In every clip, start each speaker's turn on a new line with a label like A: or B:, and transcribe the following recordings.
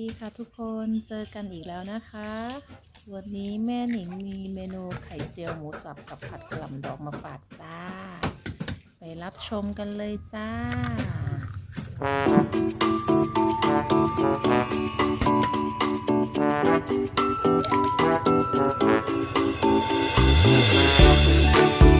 A: ดีค่ะทุกคนเจอกันอีกแล้วนะคะ วันนี้แม่หนิงมีเมนูไข่เจียวหมูสับกับผัดกะหล่ำดอกมาฝากจ้า ไปรับชมกันเลยจ้าใ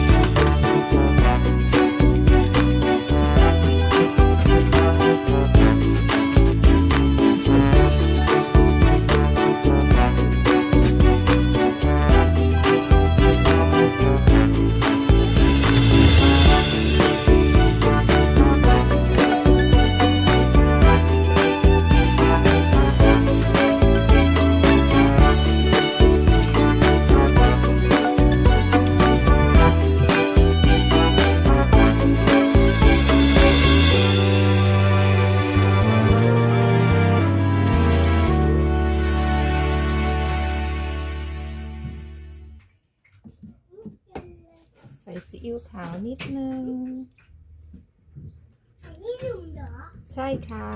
A: ใช่ค่ะ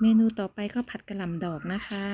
B: เม
A: นูต่อไปก็ผัดกระหล่ำดอกนะคะ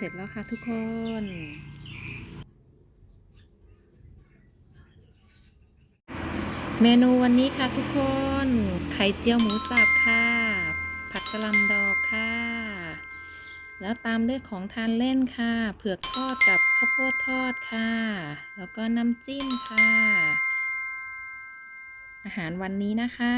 A: เสร็จแล้วค่ะทุกคน เมนูวันนี้ค่ะทุกคน ไข่เจียวหมูสับค่ะ ผัดกระหล่ำดอกค่ะ แล้วตามด้วยของทานเล่นค่ะ เผือกทอดกับข้าวโพดทอดค่ะ แล้วก็น้ำจิ้มค่ะ อาหารวันนี้นะคะ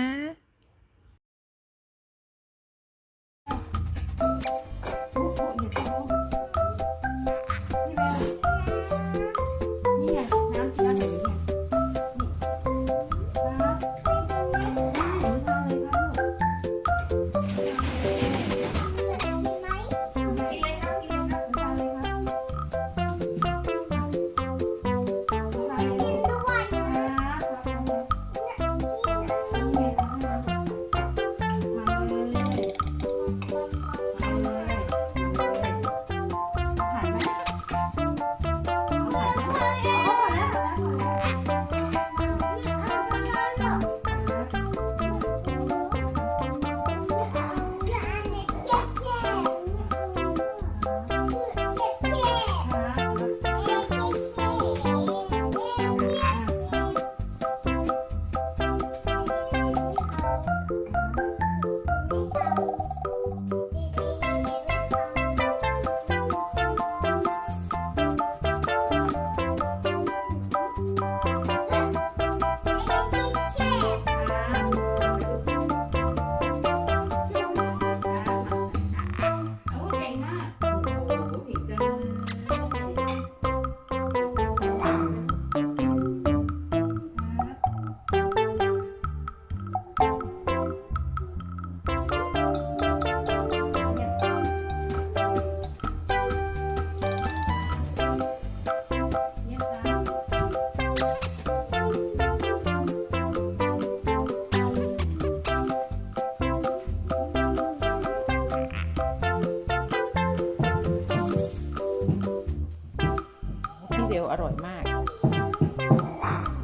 B: เดี
A: วอร่อยมาก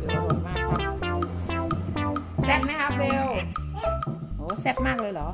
A: เดีวอร่อยมากครับแซ่บไหมคะเบลโอ้แซ่บมากเลยเหรอ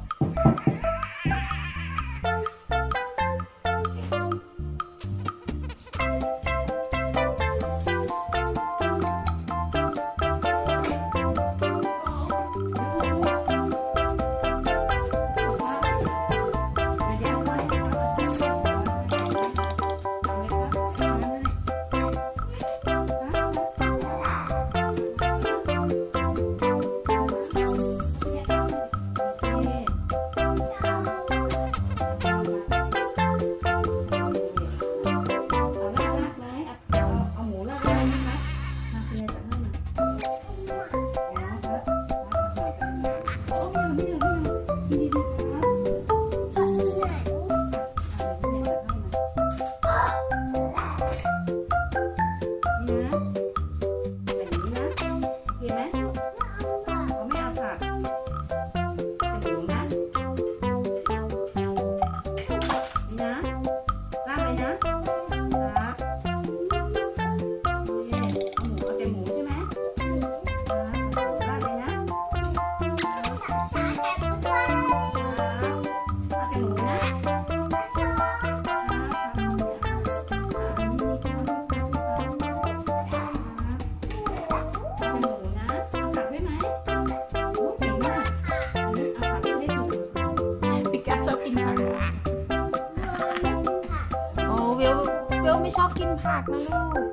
A: า
B: กนะลูก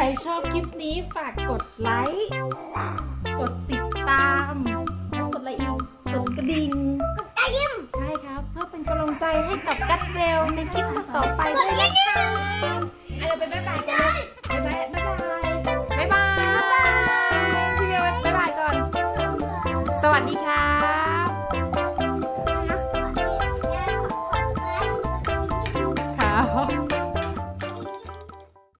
B: รชอ
A: บ
B: คลิ
A: ปนี้ฝากกดไลค์ กดติดตามแล้วกดอะไรอีกกดกระดิ่งใช่ครับเพื่อเป็นกำลังใจให้กับกัดเซลในคลิปต่อๆไปด้วยนะคะอะเดี๋ยวไปบ๊ายบายกันเลยบ๊ายบาย